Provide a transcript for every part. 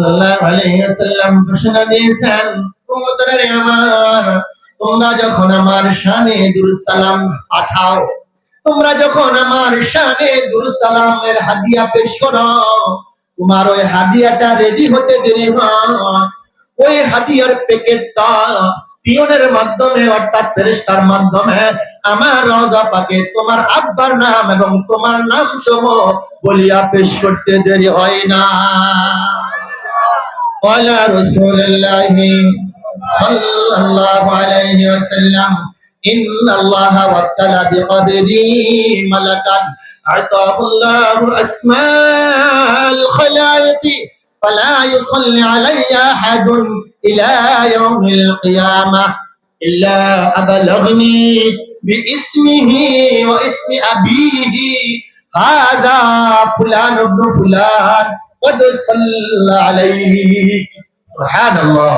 সাল্লাল্লাহু আলাইহি ওয়াসাল্লাম ঘোষণা দিয়েছেন আমার, তোমরা যখন আমার শানে দুরুদ সালাম পাঠাও, তোমরা যখন আমার শানে দুরুদ সালামের হাদিয়া পেশ করো, তোমার ওই হাদিয়াটা রেডি হতে দেরি ওই হাদিয়ার প্যাকেটটা পিয়নের মাধ্যমে, অর্থাৎ মাধ্যমে আমার রওজা পাকে তোমার আব্বার নাম এবং তোমার নাম সহ বলিয়া পেশ করতে দেরি হয় না। قال رسول الله صلى الله عليه وسلم. إن الله وكل بقبري ملكا. أعطاه الله أسماء الخلائق. فلا يصلي علي أحد إلى يوم القيامة. إلا أبلغني باسمه واسم أبيه. هذا فلان ابن فلان. قد صلى عليك سبحان الله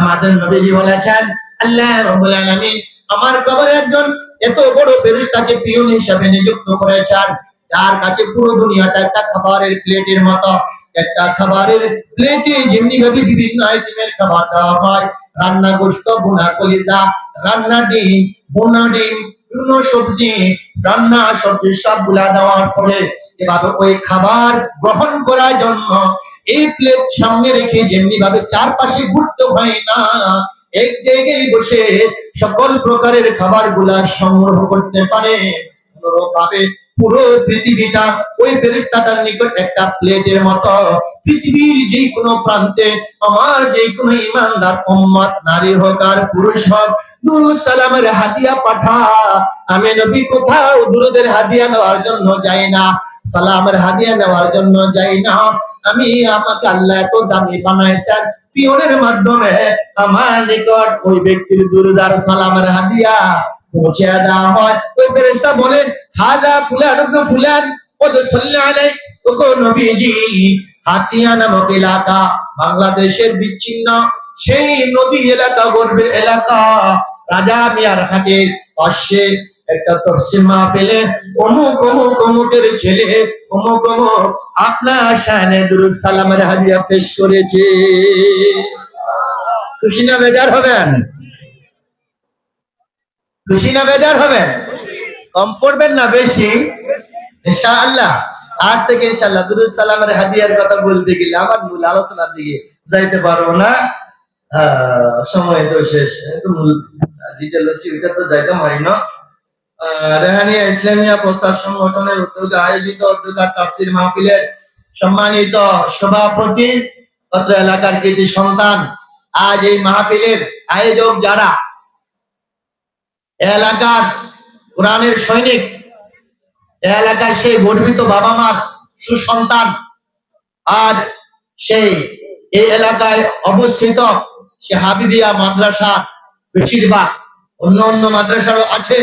আমাদের নবীজি বলেছেন আল্লাহ রাব্বুল আলামিন আমার কবরে একজন এত বড় ফেরেশতাকে পিয়ন হিসেবে নিযুক্ত করেছেন যার কাছে পুরো দুনিয়াটা একটা খাবারের প্লেটের মতো একটা খাবারের প্লেটে যেমনি ভাবে বিভিন্ন আইটেমের খাবার দেওয়া হয় রান্না গোস্ত বোনা কলিজা রান্না ডিম বোনা ডিম বিভিন্ন সবজি, রান্না সবজি সবগুলা দেওয়ার পরে এভাবে ওই খাবার গ্রহণ করার জন্য এই প্লেট সামনে রেখে যেমনি ভাবে চারপাশে ঘুরতে হয় না, এক জায়গায় বসে সকল প্রকারের খাবারগুলা সংগ্রহ করতে পারে। ভাবে পুরো পৃথিবীটা ওই ফেরিস্তাটার নিকট একটা প্লেটের মতো। পৃথিবীর যে কোনো প্রান্তে আমার যে কোনো ইমানদার, উম্মত, নারী হোক আর পুরুষ হোক, দুরুদ সালামের হাদিয়া পাঠা। আমি নবী কোথাও দুরুদের হাদিয়া দেওয়ার জন্য যাই না, সালামের হাদিয়া নেওয়ার জন্য যাই না। আমি আমাকে আল্লাহ এত দামি বানাইছেন, পিয়নের মাধ্যমে আমার নিকট ওই ব্যক্তির দুরুদার সালামের হাদিয়া। দেওয়া হয়। ওই ফেরেশতা বলেন, হাজা ফুলান ফুলান ওগো নবীজি, হাতিয়া নামক এলাকা, বাংলাদেশের বিচ্ছিন্ন, সেই নদী এলাকা, গর্বের এলাকা, রাজা মিয়ার হাটের পাশে একটা তফসিল মাহফিলে অমুক অমুক অমুকের ছেলে, অমুক অমুক আপনার দুরুদ সালামের হাদিয়া পেশ করেছে। খুশি না বেজার হবেন? খুশি না বেজার হবেন কম পড়বেন না বেশি? ইনশাআল্লাহ। আজ থেকে ইনশাআল্লাহ দুরুদ সালামের হাদিয়ার কথা বলতে গেলে আমার মূল আলোচনার দিকে যাইতে পারব না। সময় তো শেষ মূল যেটা লসি ওইটা তো যাইতে পারি না। রেহানিয়া ইসলামিয়া প্রচার সংগঠনের উদ্যোগে আয়োজিত উদ্যোগার তাফসির মাহফিলের সম্মানিত সভাপতি, অত্র এলাকার কৃতি সন্তান। আজ এই মাহফিলের আয়োজক যারা এলাকার কোরআনের সৈনিক, এলাকার সেই গর্বিত বাবা মার সুসন্তান আর সেই এই এলাকায় অবস্থিত সে হাবিবিয়া মাদ্রাসা বেশিরভাগ অন্য অন্য মাদ্রাসারও আছে।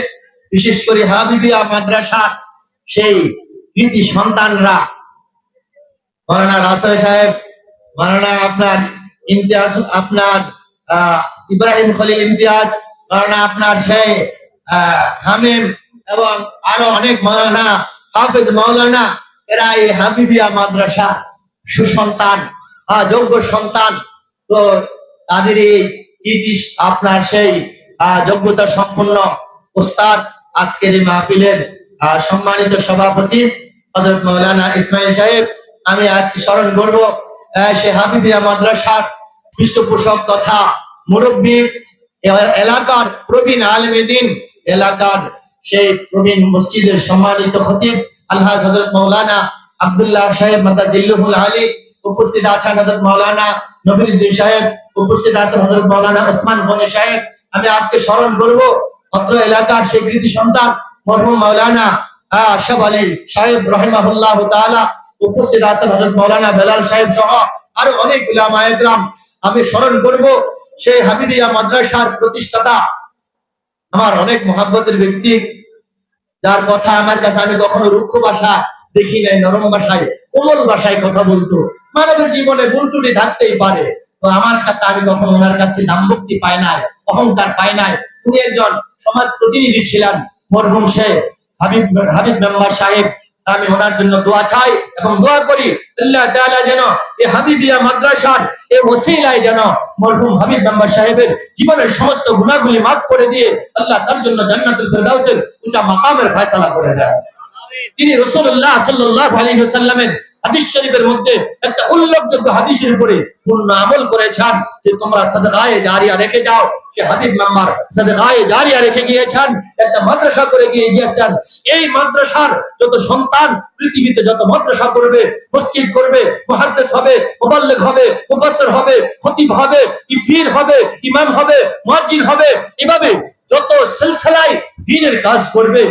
বিশেষ করে হাবিবিয়া মাদ্রাসার সেই কৃতি সন্তানরা। মারানা রাসেল সাহেব মারানা আপনার ইমতিয়াজ, আপনার ইব্রাহিম খলিল ইমতিয়াজ মারানা আপনার সেই হামিম এবং আরও অনেক মাওলানা হাফিজ মাওলানা এরা এই হাবিবিয়া মাদ্রাসা সুসন্তান যোগ্য সন্তান। তো তাদের এই আপনার সেই যোগ্যতা সম্পন্ন ওস্তাদ আজকের এই মাহফিলের সম্মানিত সভাপতি হজরত মৌলানা ইসমাইল সাহেব। আমি আজকে স্মরণ করব সে হাবিবিয়া মাদ্রাসার পৃষ্ঠপোষক তথা মুরব্বী এলাকার প্রবীণ আলমেদিন এলাকার সেই প্রবীণ মসজিদের সম্মানিত খতিব আল্লাহ হজরত মৌলানা আব্দুল্লাহ সাহেব মাদাজিল্লুহুল আলী উপস্থিত আছেন হজরত মৌলানা নবীরুদ্দিন সাহেব, উপস্থিত আছেন হজরত মৌলানা ওসমান গনি সাহেব। আমি আজকে স্মরণ করব অত্র এলাকার সেই কৃতি সন্তান মরহুম মৌলানা আশরাফ আলী সাহেব রহিমাহুল্লাহ তাআলা উপস্থিত আছেন হজরত মৌলানা বেলাল সাহেব সহ আরও অনেক একরাম। আমি স্মরণ করব সেই হাবিবিয়া মাদ্রাসার প্রতিষ্ঠাতা, আমার অনেক মহাব্বতের ব্যক্তি, যার কথা আমার কাছে আমি কখনো রুক্ষ ভাষা দেখি নাই, নরম ভাষায়, কোমল ভাষায় কথা বলতো। মানবের জীবনে ত্রুটি থাকতেই পারে, তো আমার কাছে আমি কখনো ওনার কাছে দাম্ভক্তি পাই নাই, অহংকার পাই নাই। উনি একজন সমাজ প্রতিনিধি ছিলেন, মরহুম শেখ, হাবিব হাবিব মেম্বার সাহেব। আমি ওনার জন্য দোয়া চাই এবং দোয়া করি আল্লাহ তাআলা যেন এই হাবিবিয়া মাদ্রাসার এই ওসিলায় যেন মরহুম হাবিব মেম্বার সাহেবের জীবনের সমস্ত গুনাহগুলি মাফ করে দিয়ে আল্লাহ তার জন্য জান্নাতুল ফেরদাউসের উচ্চ মাকামের ফয়সালা করে দেয়। তিনি রাসূলুল্লাহ সাল্লাল্লাহু আলাইহি ওয়াসাল্লামের হাদিস শরীফের মধ্যে একটা উল্লেখযোগ্য হাদিসের উপরে পূর্ণ আমল করেছেন যে তোমরা সাদকায়ে জারিয়া রেখে যাও। সে হাবিব মেম্বার সাদকায়ে জারিয়া রেখে গিয়েছেন, একটা মাদ্রাসা করে গিয়ে গিয়েছেন। এই মাদ্রাসার যত সন্তান পৃথিবীতে যত মাদ্রাসা করবে, মসজিদ করবে, মুহাদ্দিস হবে মুবাল্লিগ হবে, মুফাসসির হবে, খতিব হবে, পীর হবে, ইমাম হবে, মুয়াজ্জিন হবে, এভাবে যত সিলসিলায় দ্বীনের কাজ করবে,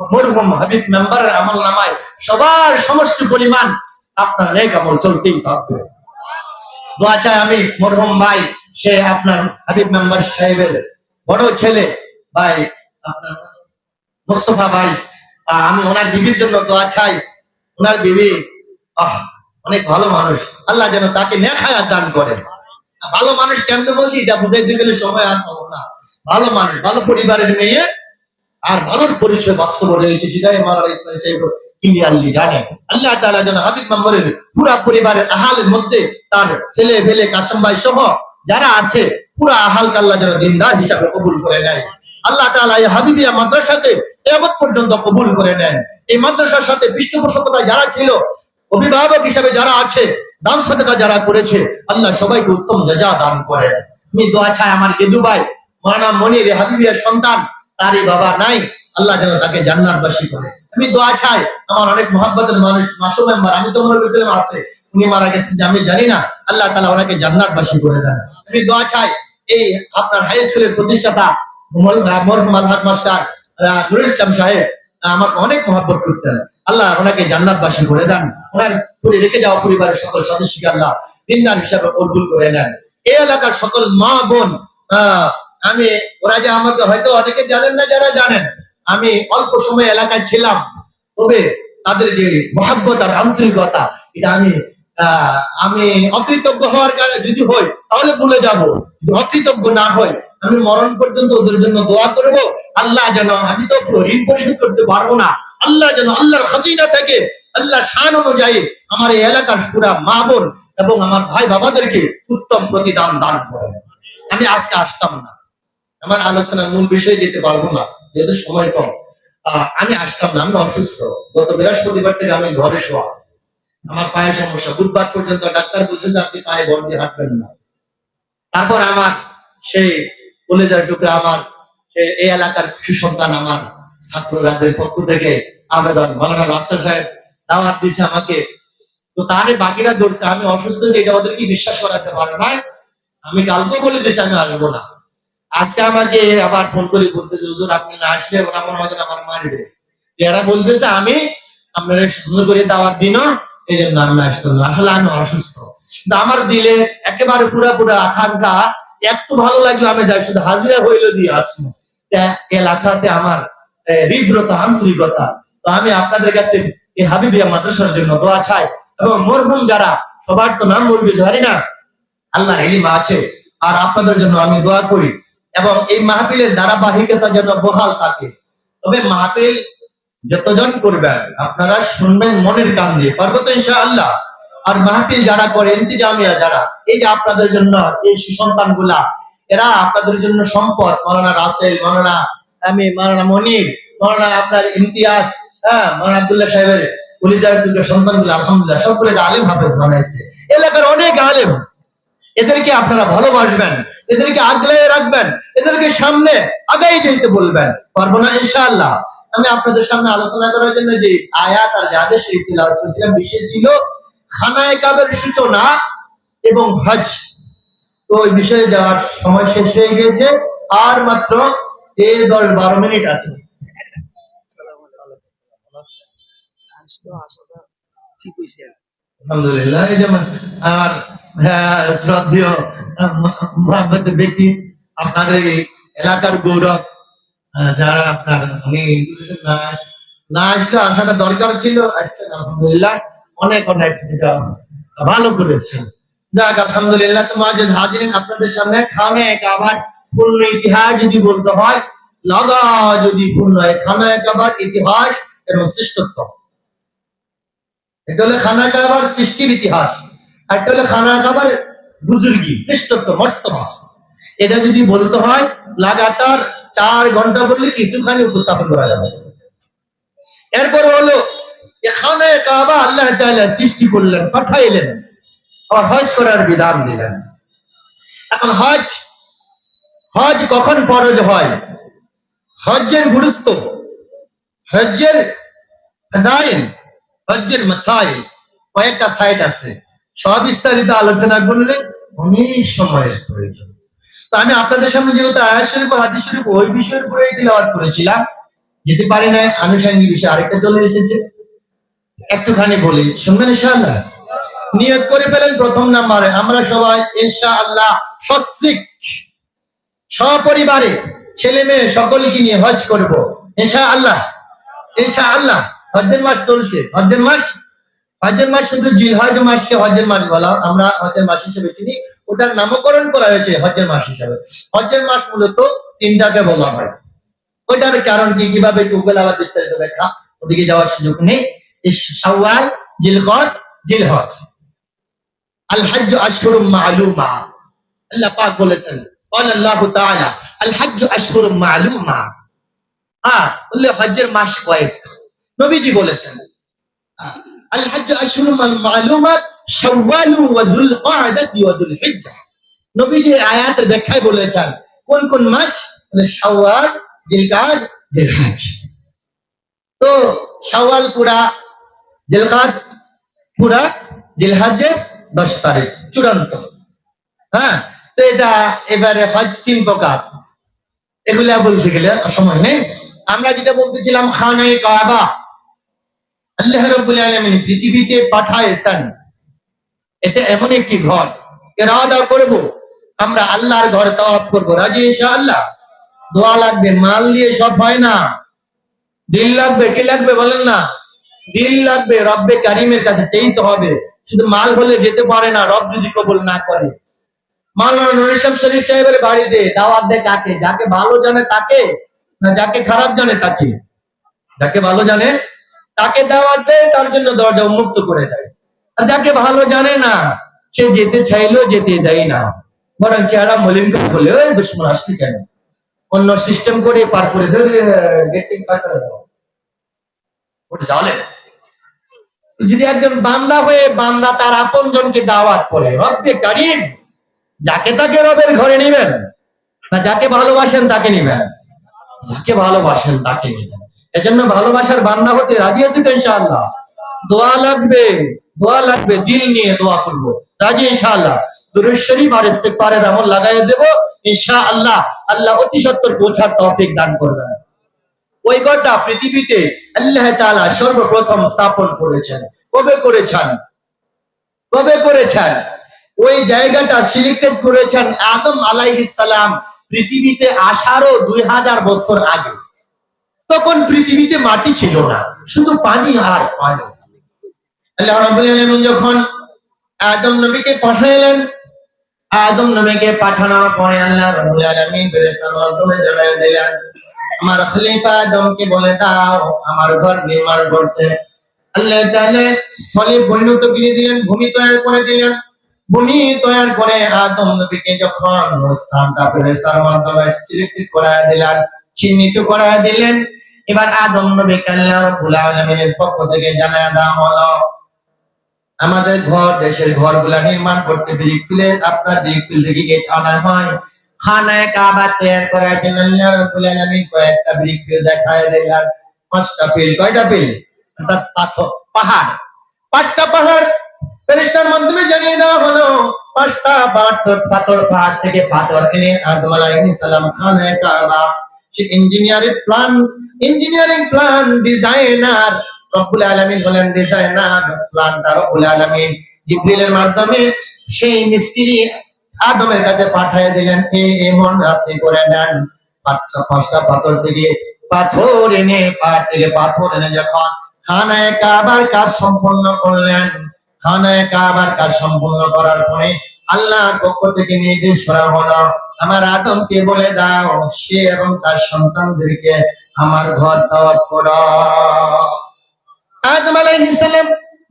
মরহুম হাবিব মেম্বারের আমল নামায় সবার সমষ্টি পরিমাণ আপনার নেক আমল চলতেই থাকবে। দোয়া চাই আমি মরহুম ভাই, সে আপনার হাবিব মেম্বার সাহেবের বড় ছেলে ভাই, আপনার মোস্তফা ভাই। আমি ওনার বিবির জন্য দোয়া চাই। ওনার বিবি, আহ, অনেক ভালো মানুষ। আল্লাহ যেন তাকে নেখায়াত দান করে। ভালো মানুষ কেমনে বলছি, এটা বুঝাইতে গেলে সময় আর পাবো না। ভালো মানুষ, ভালো পরিবারের মেয়ে আর ভালোর পরিচয় বাস্তব রয়েছে, সেটাই মারা ইসমাইল সাহেব আল্লাহ তাআলা যেন হাবিব পরিবারের আহালের মধ্যে তার ছেলে কাসম ভাই সহ যারা আছে আহালকে আল্লাহ যেন দিনদার হিসাবে কবুল করে নেয়। আল্লাহ তাআলা এই হাবিবিয়া মাদ্রাসাতে পর্যন্ত কবুল করে নেন। এই মাদ্রাসার সাথে পৃষ্ঠপোষকতা যারা ছিল, অভিভাবক হিসাবে যারা আছে, দান সাদকা যারা করেছে, আল্লাহ সবাইকে উত্তম জাযা দান করেন। আমি দোয়া চাই আমার গেদু ভাই, মানা মনির হাবিবিয়ার সন্তান, তারই বাবা নাই, আল্লাহ যেন তাকে জান্নাতবাসী করে। আমি দোয়া চাই। আমার অনেক মহাব্বতের মানুষ, মাসুম মেম্বার, আমি তো মনে করেছিলাম আছে। উনি মারা গেছেন আমি জানি না। আল্লাহ তাআলা ওনাকে জান্নাতবাসী করে দেন। আমি দোয়া চাই, এই আপনার হাই স্কুলের প্রতিষ্ঠাতা মরহুম মাস্টার নুরুল ইসলাম সাহেব আমাকে অনেক মহাব্বত করতেন। আল্লাহ ওনাকে করে দেন। ওনার পুরে রেখে যাওয়া পরিবারের সকল সদস্যকে আল্লাহ হিসাবে কবুল করে নেন। এই এলাকার সকল মা বোন আমি, ওরা যে আমাকে হয়তো অনেকে জানেন না, যারা জানেন। আমি অল্প সময় এলাকায় ছিলাম, তবে তাদের যে মহাব্বত আর আন্তরিকতা, এটা আমি আমি অকৃতজ্ঞ হওয়ার কারণে যদি হই তাহলে ভুলে যাব। অকৃতজ্ঞ না হই আমি মরণ পর্যন্ত ওদের জন্য দোয়া করব। আল্লাহ যেন আমি তো ঋণ পরিশোধ করতে পারব না। আল্লাহ যেন আল্লাহর খাজিনা থেকে আল্লাহ শান অনুযায়ী আমার এই এলাকার পুরা মা বোন এবং আমার ভাই বাবাদেরকে উত্তম প্রতিদান দান করেন। আমি আজকে আসতাম না। আমার আলোচনার মূল বিষয়ে যেতে পারব না। যেহেতু সময় কম। আমি আসতাম না, আমি অসুস্থ। গত বৃহস্পতিবার থেকে আমি ঘরে শোয়া। আমার পায়ে সমস্যা। বুধবার পর্যন্ত ডাক্তার বলছে যে আপনি পায়ে দিয়ে হাঁটবেন না। তারপর আমার সেই কলেজার টুকরা, আমার সে এই এলাকার কিছু সন্তান আমার ছাত্ররাদের পক্ষ থেকে আবেদন। মালানা রাস্তা সাহেব দাওয়াত দিছে আমাকে। তো তারে বাকিরা ধরছে, আমি অসুস্থ যে এটা ওদেরকে বিশ্বাস করাতে পারে না আমি কালকেও বলে দিয়েছি, আমি আসব না। আজকে আমাকে আবার ফোন করে বলতেছে, হুজুর, আপনি না আসলে ওরা মনে হয় আমার মারবে এরা বলতেছে, আমি আপনার সুন্দর করে দাওয়াত দিন এই জন্য আমি আসতাম না আসলে আমি অসুস্থ। আমার দিলে একেবারে পুরা পুরা আকাঙ্ক্ষা, একটু ভালো লাগল, আমি যাই শুধু হাজিরা হইল দিয়ে আসব। এলাকাতে আমার হৃদ্রতা আন্তরিকতা। তো আমি আপনাদের কাছে এই হাবিবিয়া মাদ্রাসার জন্য দোয়া চাই। এবং মরহুম যারা, সবার তো নাম বলবে জানি না আল্লাহ এলিমা আছে। আর আপনাদের জন্য আমি দোয়া করি। এবং এই মাহফিলের ধারাবাহিকতা যেন বহাল থাকে। তবে মাহফিল যতজন করবেন, আপনারা শুনবেন মনের কান দিয়ে, পারব তো ইনশাআল্লাহ? আর মাহফিল যারা করে, ইন্তিজামিয়া যারা, এই যে আপনাদের জন্য এই সুসন্তানগুলা এরা আপনাদের জন্য সম্পদ। মাওলানা রাসেল মাওলানা আমি মাওলানা মনির মাওলানা আপনার ইমতিয়াজ হ্যাঁ মাওলানা আব্দুল্লাহ সাহেবের কলিজার দুটো সন্তানগুলো আলহামদুলিল্লাহ, সব করে আলেম হাফেজ বানাইছে। এলাকার অনেক আলেম এদেরকে আপনারা ভালোবাসবেন এদেরকে আগলে রাখবেন এদেরকে সামনে আগাই যেতে বলবেন পারব না ইনশাআল্লাহ আমি আপনাদের সামনে আলোচনা করার জন্য যে আয়াত আর যে আদেশ এই তিলাওয়াত করেছিলাম বিশেষ ছিল খানায় কাবের সূচনা এবং হজ তো ওই বিষয়ে যাওয়ার সময় শেষ হয়ে গেছে আর মাত্র এই দশ বারো মিনিট আছে ঠিক হয়েছে আলহামদুলিল্লাহ, এই যেমন শ্রদ্ধেয় ব্যক্তি, আপনাদের এই এলাকার গৌরব যারা আপনার না আসলে আসাটা দরকার ছিল আসছেন আলহামদুলিল্লাহ, অনেক অনেক ভালো করেছেন যাক, আলহামদুলিল্লাহ, তো মাঝে হাজিরিন আপনাদের সামনে খানে কাবার পূর্ণ ইতিহাস যদি বলতে হয়, লগা যদি পূর্ণ খানা কাবার ইতিহাস এবং শ্রেষ্ঠত্ব। এটা হলো খানা কাবার সৃষ্টির ইতিহাস একটা হলো খানা কাবার বুজুর্গি, শ্রেষ্ঠত্ব, মর্তবা। এটা যদি বলতে হয়, লাগাতার চার ঘণ্টা বললে কিছুখানি উপস্থাপন করা যাবে। এরপর হলো যে কাবা আল্লাহ সৃষ্টি করলেন, পাঠাইলেন আর হজ করার বিধান দিলেন। এখন হজ হজ কখন ফরজ হয়? হজ্জের গুরুত্ব ফাজাইল হজ্জের মাসাইল, কয়েকটা সাইড আছে। সব বিস্তারিত আলোচনা করলে অনেক সময়ের প্রয়োজন। তো আমি আপনাদের সামনে যেহেতু আয়াত শরীফ হাদিস শরীফ, ওই বিষয়ের উপরে তিলাওয়াত করেছিলাম। যেতে পারি না আনুষঙ্গিক বিষয় আরেকটা চলে এসেছে। একটুখানি বলি, শুনবেন ইনশাআল্লাহ? নিয়ত করে ফেলেন প্রথম নাম্বারে, আমরা সবাই ইনশাআল্লাহ সস্ত্রিক, সপরিবারে ছেলে মেয়ে সকলকে নিয়ে হজ করব। ইনশাআল্লাহ ইনশাআল্লাহ। হজ্জের মাস চলছে হজ্জের মাস হজ্জের মাস শুধু জিলহজ মাসকে হজ্জের মাস বলা হয়। আমরা হজ্জের মাস হিসেবে চিনি ওটার নামকরণ করা হয়েছে হজ্জের মাস হিসেবে হজ্জের মাস মূলত তিনটাকে বলা হয় ওইটার কারণ কি কিভাবে গুগল আবার বিস্তারিত ব্যাখ্যা ওদিকে যাওয়ার সুযোগ নেই এই শাওয়াল জিলকদ জিলহজ আল হজ্জ আশহুরুম মা'লুমা আল্লাহ পাক বলেছেন قال الله تعالى الحج اشهر معلومه হ্যাঁ বললে হজ্জের মাস কয়েক নবীজি বলেছেন, আল মা'লুমাত শাওয়াল ওয়া যুল ওয়া যুল হিজ্জা। নবীজি ব্যাখ্যায় বলেছেন, কোন কোন মাস? বলে শাওয়াল তো শাওয়াল পুরা জিলকাদ, পুরা দশ তারিখ, চূড়ান্ত। হ্যাঁ তো এটা এবারে হজ তিন প্রকার। এগুলা বলতে গেলে সময় নেই। আমরা যেটা বলতেছিলাম, খানাই কাবা। আল্লাহ রাব্বুল আলামিন পৃথিবীতে পাঠাইছেন এটা এমন একটি ঘর। ইরাদা করব। আমরা আল্লাহর ঘর তাওয়াফ করব। রাজি ইনশাআল্লাহ? দোয়া লাগবে, মাল দিয়ে সব হয় না। দিল লাগবে, কি লাগবে বলেন না? দিল লাগবে, রব্বে কারিমের কাছে চাইতে হবে। শুধু মাল হলে যেতে পারে না, রব যদি কবুল না করে। মাওলানা নুর ইসলাম শরীফ সাহেবের বাড়িতে দাওয়াত দেয় কাকে? যাকে ভালো জানে তাকে, না যাকে খারাপ জানে তাকে? যাকে ভালো জানে তাকে দাওয়াত দেয়, তার জন্য দরজা উন্মুক্ত করে দেয়। আর যাকে ভালো জানে না, সে যেতে চাইলেও যেতে দেয় না। বরং চেহারা মলিন করে বলে, ওই দুশ্মন আসছে কেন? অন্য সিস্টেম করে পার করে দেবে গেট পার করে দাও। ওটা জানে যদি একজন বান্দা হয়ে বান্দা তার আপন জনকে দাওয়াত করে, রব্বে কারিম, যাকে তাকে রবের ঘরে নেবেন না যাকে ভালোবাসেন তাকে নেবেন, যাকে ভালোবাসেন তাকে নেবেন। এজন্য ভালোবাসার বান্দা হতে রাজি আছি তো ইনশাআল্লাহ? দোয়া লাগবে দোয়া লাগবে, দিল নিয়ে দোয়া করব। রাজি ইনশাআল্লাহ? দুরুদ শরীফ আর ইস্তেগফারের আমল লাগাই দেব, ইনশাআল্লাহ আল্লাহ অতি সত্তর পৌঁছার তৌফিক দান করবেন। ওই ঘরটা পৃথিবীতে আল্লাহ তাআলা সর্বপ্রথম স্থাপন করেছেন। কবে করেছেন? কবে করেছেন? ওই জায়গাটা সিলেক্টেড করেছেন আদম আলাইহিস সালাম পৃথিবীতে আসারও দুই হাজার বছর আগে। তখন পৃথিবীতে মাটি ছিল না, শুধু পানি আর পানি। আল্লাহ রাব্বুল আলামিন যখন আদম নবীকে পাঠালেন আদম নবীকে পাঠানোর পরে আল্লাহ রাব্বুল আলামিন ফেরেশতার মাধ্যমে জানাই দিলেন, আমার খলিফা আদমকে বলে দাও, আমার ঘর নির্মাণ করতে। আল্লাহ তাআলা স্থলে পরিণত করে দিলেন, ভূমি তৈরি করে দিলেন। ভূমি তৈরি করে আদম নবীকে যখন স্থানটা ফেরেশতার মাধ্যমে সিলেক্ট করে দিলেন, চিহ্নিত করে দিলেন এবার আদম নবীকে আল্লাহ রাব্বুল আলামিনের পক্ষ থেকে জানায় দেওয়া হলো, আমাদের ঘর, দেশের ঘরগুলা নির্মাণ করতে বিরিকুলে আপনার বিরিকুল থেকে ইট আনা হয়। খানায় কাবা তৈরি করার জন্য আল্লাহ রাব্বুল আলামিন কয়েকটা বিরিকুল দেখায় দিলেন। পাঁচটা পিল কয়টা পিল অর্থাৎ পাথর, পাহাড়। পাঁচটা পাহাড়, ফেরেশতার মাধ্যমে জানিয়ে দেওয়া হলো, পাঁচটা পাথর পাথর পাহাড় থেকে পাথর এনে আদম আলাইহিস সালাম খানায় কাবা। সে engineering plan engineering plan designer, রব্বুল আলামিন হলেন ডিজাইনার, প্ল্যানটা রব্বুল আলামিন জিবরিলের মাধ্যমে সেই মিস্ত্রি আদমের কাছে পাঠিয়ে দিলেন। এই এমন আপনি করে নেন। পাঁচটা পাঁচটা পাথর থেকে পাথর এনে পাহাড় থেকে পাথর এনে যখন খানায় কাবার কাজ সম্পন্ন করলেন, খানায় কাবার কাজ সম্পন্ন করার পরে আল্লাহর পক্ষ থেকে নির্দেশ করা হলো, আমার আদমকে বলে দাও, সে এবং তার সন্তানদেরকে আমার ঘর দাওয়াত করো আদম আলাইহিস সালাম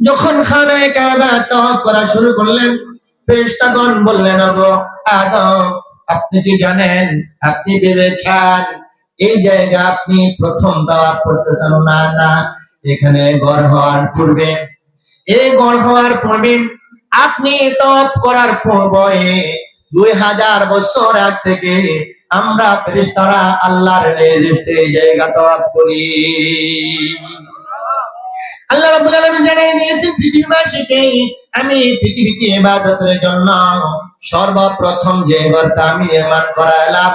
যখন খানায় কাবা তওয়াফ করা শুরু করলেন, ফেরেশতাগণ বললেন ওগো আদম, আপনি কি জানেন? আপনি ভেবেছেন এই জায়গা আপনি প্রথম তাওয়াফ করতেছেন না না, এখানে গড় হওয়ার পূর্বে। এই গড় হওয়ার পূর্বে আপনি তপ করার পূর্বে দুই হাজার বছর আগ থেকে আমরা ফেরেশতারা আল্লাহর নির্দেশে জায়গা তপ করি। আল্লাহ রাব্বুল আলামিন জানিয়ে দিয়েছেন পৃথিবীবাসীকে আমি পৃথিবীতে ইবাদতের জন্য সর্বপ্রথম যে ঘরটা আমি নির্মাণ করাইলাম,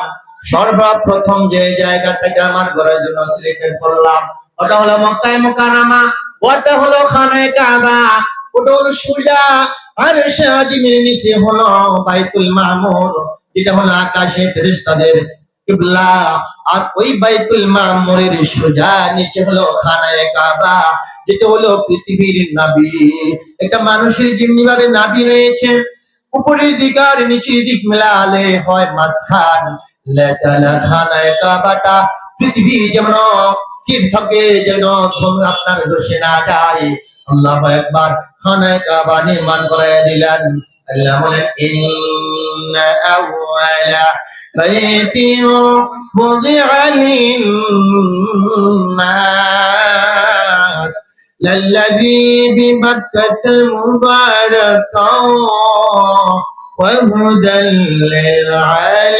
সর্বপ্রথম যে জায়গাটাকে আমার ঘরের জন্য সিলেক্টেড করলাম, ওটা হলো মক্কায় মুকাররমা, ওটা হলো খানায় কাবা, ওটা হলো সুজা, আর সে আজিমের নিচে হলো বাইতুল মামুর যেটা হলো আকাশে ফেরেশতাদের কিবলা। আর ওই বাইতুল মামুরের সোজা নিচে হলো খানায় কাবা, যেটা হলো পৃথিবীর নাবি। একটা মানুষের যেমনি ভাবে নাবি রয়েছে, উপরের দিক আর নিচের দিক মেলালে হয় মাঝখান। লেখালা খানায় কাবাটা পৃথিবী যেমন স্থির থাকে, যেন আপনার দোষে না যায়। আল্লাহ একবার খানায় কাবা নির্মাণ করে দিলেন। الأولى إن أول بيت وضع للناس. للذي ببكة مباركا وهدى للعالمين.